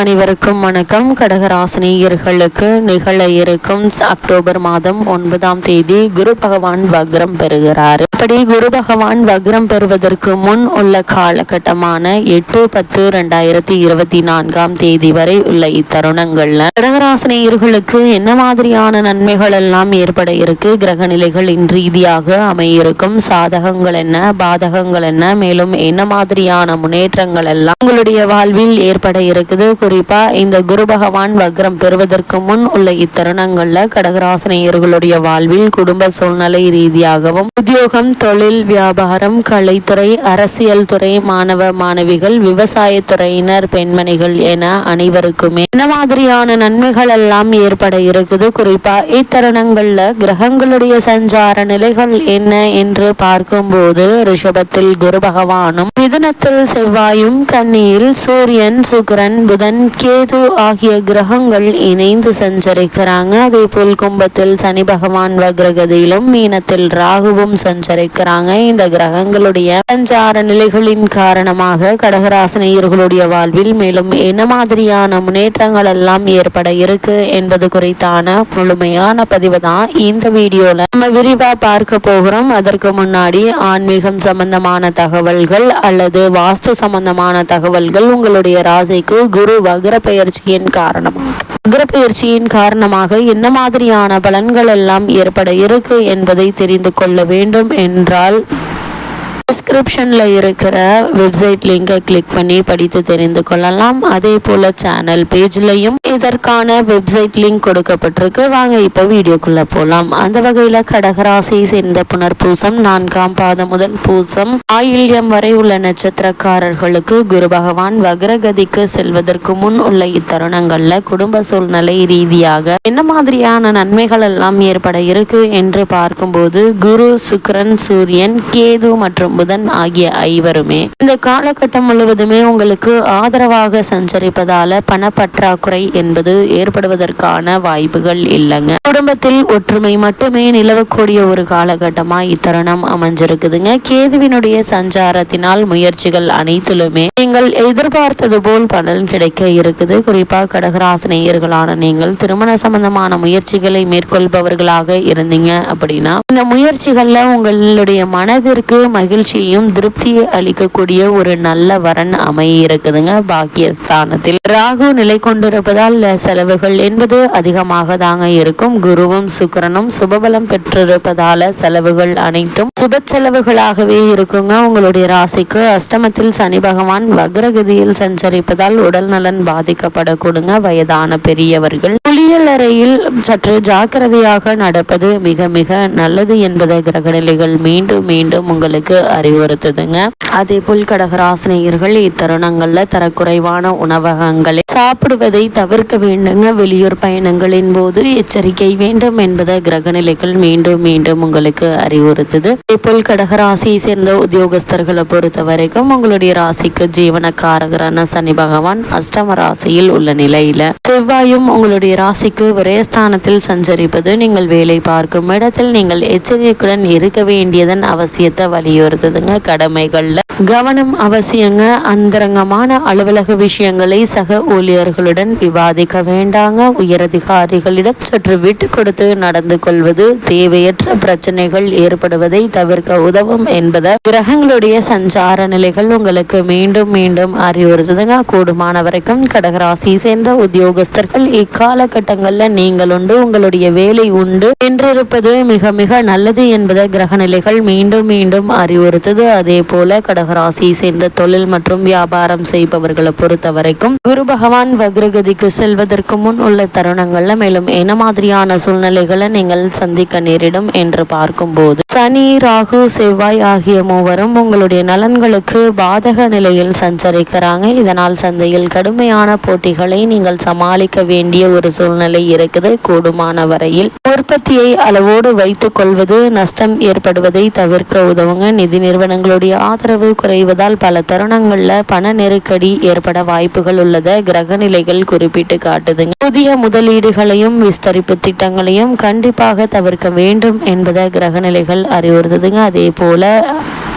அனைவருக்கும் வணக்கம். கடகராசினியர்களுக்கு நிகழ இருக்கும் அக்டோபர் மாதம் ஒன்பதாம் தேதி குரு பகவான் வக்ரம் பெறுகிறார். இப்படி குரு பகவான் வக்ரம் பெறுவதற்கு முன் உள்ள காலகட்டமான எட்டு பத்து ரெண்டாயிரத்தி இருபத்தி நான்காம் தேதி வரை உள்ள இத்தருணங்கள்ல கடகராசினியர்களுக்கு என்ன மாதிரியான நன்மைகள் எல்லாம் ஏற்பட இருக்கு? கிரக நிலைகளின் ரீதியாக அமையிருக்கும் சாதகங்கள் என்ன? பாதகங்கள் என்ன? மேலும் என்ன மாதிரியான முன்னேற்றங்கள் எல்லாம் உங்களுடைய வாழ்வில் ஏற்பட இருக்குது? குறிப்பா இந்த குரு பகவான் வக்ரம் பெறுவதற்கு முன் உள்ள இத்தருணங்கள்ல கடகராசனையர்களுடைய வாழ்வில் குடும்ப சூழ்நிலை ரீதியாகவும் உத்தியோகம் தொழில் வியாபாரம் கலைத்துறை அரசியல் துறை மாணவ மாணவிகள் விவசாயத்துறையினர் பெண்மணிகள் என அனைவருக்குமே என்ன மாதிரியான நன்மைகள் எல்லாம் ஏற்பட இருக்குது. குறிப்பா இத்தருணங்கள்ல கிரகங்களுடைய சஞ்சார நிலைகள் என்ன என்று பார்க்கும்போது ரிஷபத்தில் குரு பகவானும் மிதுனத்தில் செவ்வாயும் கன்னியில் சூரியன் சுக்கிரன் புதன் கேது ஆகிய கிரகங்கள் இணைந்து சஞ்சரிக்கிறாங்க. அதே போல் கும்பத்தில் சனி பகவான் வக்ரகதியிலும் மீனத்தில் ராகுவும் சஞ்சரிக்கிறாங்க. இந்த கிரகங்களுடைய சஞ்சார நிலைகளின் காரணமாக கடகராசனையர்களுடைய வாழ்வில் மேலும் என்ன மாதிரியான முன்னேற்றங்கள் எல்லாம் ஏற்பட இருக்கு என்பது குறித்தான முழுமையான பதிவு தான் இந்த வீடியோல. நம்ம விரிவா பார்க்க போகிறோம். அதற்கு முன்னாடி ஆன்மீகம் சம்பந்தமான தகவல்கள் அல்லது வாஸ்து சம்பந்தமான தகவல்கள் உங்களுடைய ராசிக்கு குரு வக்ர பயிற்சியின் காரணமாக. வக்ர காரணமாக என்ன மாதிரியான பலன்கள் எல்லாம் ஏற்பட இருக்கு என்பதை தெரிந்து கொள்ள வேண்டும் என்றால் டிஸ்கிரிப்ஷனில் இருக்கிற வெப்சைட் லிங்கை கிளிக் பண்ணி படித்து தெரிந்து கொள்ளலாம். அதே போல் சேனல் பேஜ்லையும் இதற்கான வெப்சைட் லிங்க் கொடுக்கப்பட்டிருக்கு. வாங்க இப்போ வீடியோக்குள்ளே போகலாம் அந்த வகையில் கடகராசியை சேர்ந்த புனர்பூசம் நான்காம் பாதம் முதல் பூசம். ஆயில்யம் வரை உள்ள நட்சத்திரக்காரர்களுக்கு குரு பகவான் வக்ரகதிக்கு செல்வதற்கு முன் உள்ள இத்தருணங்களில் குடும்ப சூழ்நிலை ரீதியாக என்ன மாதிரியான நன்மைகள் எல்லாம் ஏற்பட இருக்கு என்று பார்க்கும்போது குரு சுக்கரன் சூரியன் கேது மற்றும் புதன் ஆகிய ஐவருமே. இந்த காலகட்டம் முழுவதுமே உங்களுக்கு ஆதரவாக சஞ்சரிப்பதால பணப்பற்றாக்குறை என்பது ஏற்படுவதற்கான வாய்ப்புகள் இல்லைங்க. குடும்பத்தில் ஒற்றுமை மட்டுமே நிலவக்கூடிய ஒரு காலகட்டமா இத்தருணம் அமைஞ்சிருக்குதுங்க. கேதுவினுடைய சஞ்சாரத்தினால் முயற்சிகள் அனைத்திலுமே நீங்கள் எதிர்பார்த்தது போல் பலன் கிடைக்க இருக்குது. குறிப்பா கடகராசினியர்களான நீங்கள் திருமண சம்பந்தமான முயற்சிகளை மேற்கொள்பவர்களாக இருந்தீங்க அப்படின்னா இந்த முயற்சிகள்ல உங்களுடைய மனதிற்கு மகிழ்ச்சி மகிழ்ச்சியையும் திருப்தியை அளிக்கக்கூடிய ஒரு நல்ல வரன் அமைய இருக்குதுங்க பாக்கியஸ்தானத்தில். ராகு நிலை கொண்டிருப்பதால் செலவுகள் என்பது அதிகமாக தாங்க இருக்கும். குருவும் சுக்கரனும் சுபபலம் பெற்றிருப்பதால செலவுகள் அனைத்தும் சுப செலவுகளாகவே இருக்குங்க. உங்களுடைய ராசிக்கு அஷ்டமத்தில் சனி பகவான் வக்ரகதியில் சஞ்சரிப்பதால் உடல் நலன் பாதிக்கப்படக்கூடுங்க. வயதான பெரியவர்கள் குளியலறையில் சற்று ஜாக்கிரதையாக நடப்பது மிக மிக நல்லது என்பதை கிரகநிலைகள் மீண்டும் மீண்டும் உங்களுக்கு அறிவுறுத்துதுங்க. அதே போல் கடகராசினியர்கள் இத்தருணங்கள்ல தரக்குறைவான உணவகங்களை சாப்பிடுவதை தவிர்க்க வேண்டுங்க. வெளியூர் பயணங்களின் போது எச்சரிக்கை வேண்டும் என்பதை கிரகநிலைகள் மீண்டும் மீண்டும் உங்களுக்கு அறிவுறுத்துது. அதே போல் கடகராசியை சேர்ந்த உத்தியோகஸ்தர்களை பொறுத்த வரைக்கும் உங்களுடைய ராசிக்கு ஜீவனக்காரகரான சனி பகவான் அஷ்டம ராசியில் உள்ள நிலையில செவ்வாயும் உங்களுடைய ராசிக்கு விரயஸ்தானத்தில் சஞ்சரிப்பது நீங்கள் வேலை பார்க்கும் இடத்தில் நீங்கள் எச்சரிக்கையுடன் இருக்க வேண்டியதன் அவசியத்தை வலியுறுத்துதுங்க கடமைகள்ல. கவனம் அவசியங்க. அந்தரங்கமான அலுவலக விஷயங்களை சக ஊழியர்களுடன் விவாதிக்க வேண்டாங்க. உயரதிகாரிகளிடம் சற்று விட்டு கொடுத்து நடந்து கொள்வது தேவையற்ற பிரச்சனைகள் ஏற்படுவதை தவிர்க்க உதவும் என்பதை கிரகங்களுடைய சஞ்சார நிலைகள் உங்களுக்கு மீண்டும் மீண்டும் அறிவுறுத்துதுங்க. கூடுமான வரைக்கும் கடகராசி சேர்ந்த உத்தியோகஸ்தர்கள் இக்காலகட்டங்கள்ல நீங்கள் உண்டு உங்களுடைய வேலை உண்டு என்றிருப்பது மிக மிக நல்லது என்பதை கிரக நிலைகள் மீண்டும் மீண்டும் அடுத்தது அதே போல கடகராசியை சேர்ந்த தொழில் மற்றும் வியாபாரம் செய்பவர்களை பொறுத்த வரைக்கும் குரு பகவான் வக்ரகதிக்கு செல்வதற்கு முன் உள்ள தருணங்கள்ல மேலும் என்ன மாதிரியான சூழ்நிலைகளை நீங்கள் சந்திக்க நேரிடும் என்று பார்க்கும்போது சனி ராகு செவ்வாய் ஆகிய மூவரும் உங்களுடைய நலன்களுக்கு பாதக நிலையில் சஞ்சரிக்கிறாங்க. இதனால் சந்தையில் கடுமையான போட்டிகளை நீங்கள் சமாளிக்க வேண்டிய ஒரு சூழ்நிலை இருக்குது. கூடுமான வரையில் உற்பத்தியை அளவோடு வைத்துக் கொள்வது நஷ்டம் ஏற்படுவதை தவிர்க்க உதவுங்க. நிதி நிறுவனங்களுடைய ஆதரவு குறைவதால் பல தருணங்கள்ல பண நெருக்கடி ஏற்பட வாய்ப்புகள் உள்ளத கிரக நிலைகள் குறிப்பிட்டு காட்டுதுங்க. புதிய முதலீடுகளையும் விஸ்தரிப்பு திட்டங்களையும் கண்டிப்பாக தவிர்க்க வேண்டும் என்பதை கிரக நிலைகள் அறிவுறுத்துதுங்க. அதே போல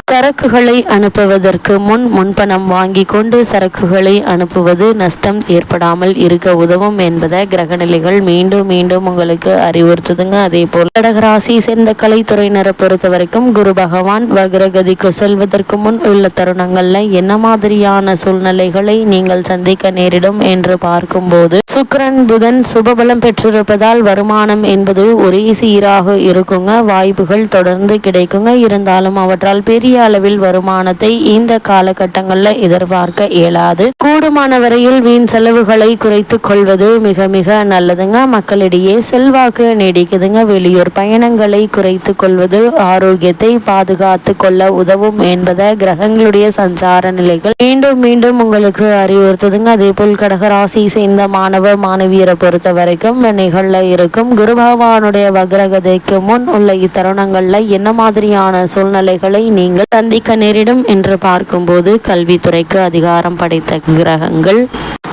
சரக்குகளை அனுப்புவதற்கு முன் முன்பணம் வாங்கி கொண்டு சரக்குகளை அனுப்புவது நஷ்டம் ஏற்படாமல் இருக்க உதவும் என்பதை கிரகநிலைகள் மீண்டும் மீண்டும் உங்களுக்கு அறிவுறுத்துதுங்க. அதே போல் கடகராசி சேர்ந்த கலைத்துறையினரை பொறுத்த வரைக்கும் குரு பகவான் வக்ரகதிக்கு செல்வதற்கு முன் உள்ள தருணங்கள்ல என்ன மாதிரியான சூழ்நிலைகளை நீங்கள் சந்திக்க நேரிடும் என்று பார்க்கும்போது சுக்கரன் புதன் சுபபலம் பெற்றிருப்பதால் வருமானம் என்பது ஒரே சீராக இருக்குங்க. வாய்ப்புகள் தொடர்ந்து கிடைக்குங்க. இருந்தாலும் அவற்றால் பெரிய அளவில் வருமானத்தை இந்த காலகட்டங்களில் எதிர்பார்க்க இயலாது. கூடுமான வரையில் வீண் செலவுகளை குறைத்து கொள்வது மிக மிக நல்லதுங்க. மக்களிடையே செல்வாக்கு நீடிக்குதுங்க. வெளியூர் பயணங்களை குறைத்து கொள்வது ஆரோக்கியத்தை பாதுகாத்து கொள்ள உதவும் என்பதை கிரகங்களுடைய சஞ்சார நிலைகள் மீண்டும் மீண்டும் உங்களுக்கு அறிவுறுத்துதுங்க. அதே போல் கடகராசி சேர்ந்த மாணவ மாணவியரை பொறுத்த வரைக்கும் நிகழ்ல இருக்கும். குரு பகவானுடைய வக்ரகதைக்கு முன் உள்ள இத்தருணங்கள்ல என்ன மாதிரியான சூழ்நிலைகளை நீங்கள் சந்திக்க நேரிடும் என்று பார்க்கும்போது கல்வித்துறைக்கு அதிகாரம் படைத்த கிரகங்கள்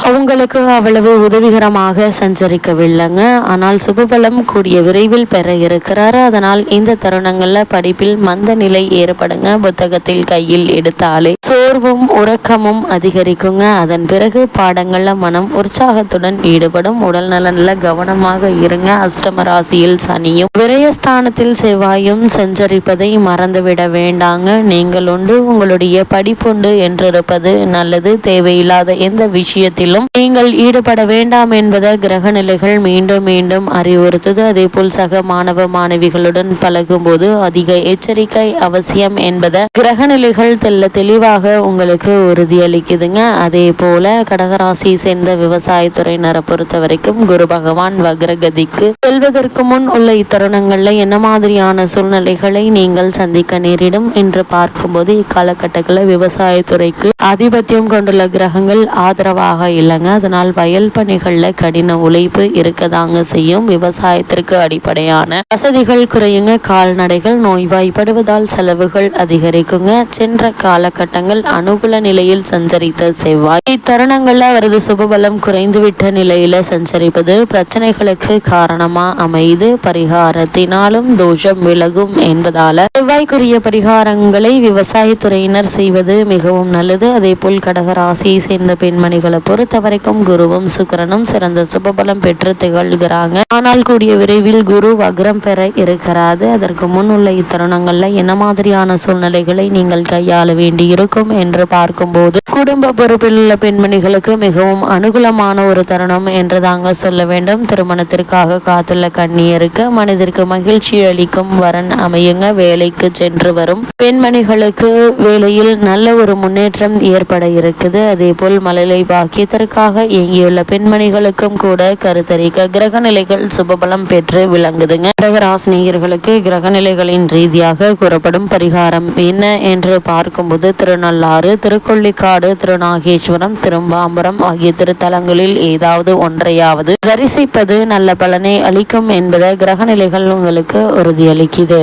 அவங்களுக்கு அவ்வளவு உதவிகரமாக சஞ்சரிக்கவில்லைங்க. ஆனால் சுபபலம் கூடிய விரைவில் பெற இருக்கிறாரு. அதனால் இந்த தருணங்களில் படிப்பில் மந்த நிலை ஏற்படுங்க. புத்தகத்தில் கையில் எடுத்தாலே சோர்வும் உறக்கமும் அதிகரிக்குங்க. அதன் பிறகு பாடங்கள்ல மனம் உற்சாகத்துடன் ஈடுபடும். உடல் நலன்ல கவனமாக இருங்க. அஷ்டம ராசியில் சனியும் விரயஸ்தானத்தில் செவ்வாயும் சஞ்சரிப்பதை மறந்துவிட வேண்டாங்க. நீங்கள் உண்டு உங்களுடைய படிப்புண்டு என்றிருப்பது நல்லது தேவையில்லாத எந்த விஷயத்திலும் நீங்கள் ஈடுபட வேண்டாம் என்பதை கிரக நிலைகள் மீண்டும் மீண்டும் அறிவுறுத்தது. அதே போல் சக மாணவ மாணவிகளுடன் பழகும் போது அதிக எச்சரிக்கை அவசியம் என்பதை கிரக நிலைகள் தெல்ல தெளிவாக உங்களுக்கு உறுதியளிக்குதுங்க. அதே போல கடகராசி சேர்ந்த விவசாயத்துறையினரை பொறுத்த வரைக்கும் குரு பகவான் வக்ரகதிக்கு செல்வதற்கு முன் உள்ள இத்தருணங்கள்ல என்ன மாதிரியான சூழ்நிலைகளை நீங்கள் சந்திக்க நேரிடும் என்று பார்க்கும்போது இக்காலகட்டத்தில் விவசாயத்துறைக்கு ஆதிபத்தியம் கொண்டுள்ள கிரகங்கள் ஆதரவாக இல்லைங்க. அதனால் வயல் பணிகளில் கடின உழைப்பு இருக்கதாங்க செய்யும். விவசாயத்திற்கு அடிப்படையான வசதிகள் குறையுங்க. கால்நடைகள் நோய்வாய்ப்படுவதால் செலவுகள் அதிகரிக்குங்க. சென்ற காலகட்டங்கள் அனுகூல நிலையில் சஞ்சரித்த செவ்வாய். இத்தருணங்கள்ல அவரது சுபபலம் குறைந்துவிட்ட நிலையில சஞ்சரிப்பது பிரச்சனைகளுக்கு காரணமா அமைது பரிகாரத்தினாலும் தோஷம் விலகும் என்பதால செவ்வாய்க்குரிய பரிகாரங்கள் விவசாயத்துறையினர் செய்வது மிகவும் நல்லது. அதே போல் கடகராசியை சேர்ந்த பெண்மணிகளை பொறுத்த வரைக்கும் குருவும் சுக்கரனும் சிறந்த சுபபலம் பெற்று திகழ்கிறாங்க. ஆனால் கூடிய விரைவில் குரு வக்ரம் பெற இருக்கிறாது அதற்கு முன் உள்ள இத்தருணங்கள்ல என்ன மாதிரியான சூழ்நிலைகளை நீங்கள் கையாள வேண்டி இருக்கும் என்று பார்க்கும்போது குடும்ப பொறுப்பில் உள்ள பெண்மணிகளுக்கு மிகவும் அனுகூலமான ஒரு தருணம் என்று தாங்க சொல்ல வேண்டும். திருமணத்திற்காக காத்துள்ள கண்ணியருக்கு மனதிற்கு மகிழ்ச்சி அளிக்கும் வரன் அமையுங்க. வேலைக்கு சென்று வரும் பெண்மணிகளுக்கு வேலையில் நல்ல ஒரு முன்னேற்றம் ஏற்பட இருக்குது. அதே போல் மழலை பாக்கியத்திற்காக இயங்கியுள்ள பெண்மணிகளுக்கும் கூட கருத்தரிக்க கிரக நிலைகள் சுபபலம் பெற்று விளங்குதுங்க. கிரகராசினியர்களுக்கு கிரக நிலைகளின் ரீதியாக கூறப்படும் பரிகாரம் என்ன என்று பார்க்கும்போது திருநள்ளாறு திருக்கொள்ளிக்காடு திருநாகேஸ்வரம் திரும்பாம்பரம் ஆகிய திருத்தலங்களில் ஏதாவது ஒன்றையாவது தரிசிப்பது நல்ல பலனை அளிக்கும் என்பதை கிரக நிலைகள் உங்களுக்கு உறுதியளிக்குது.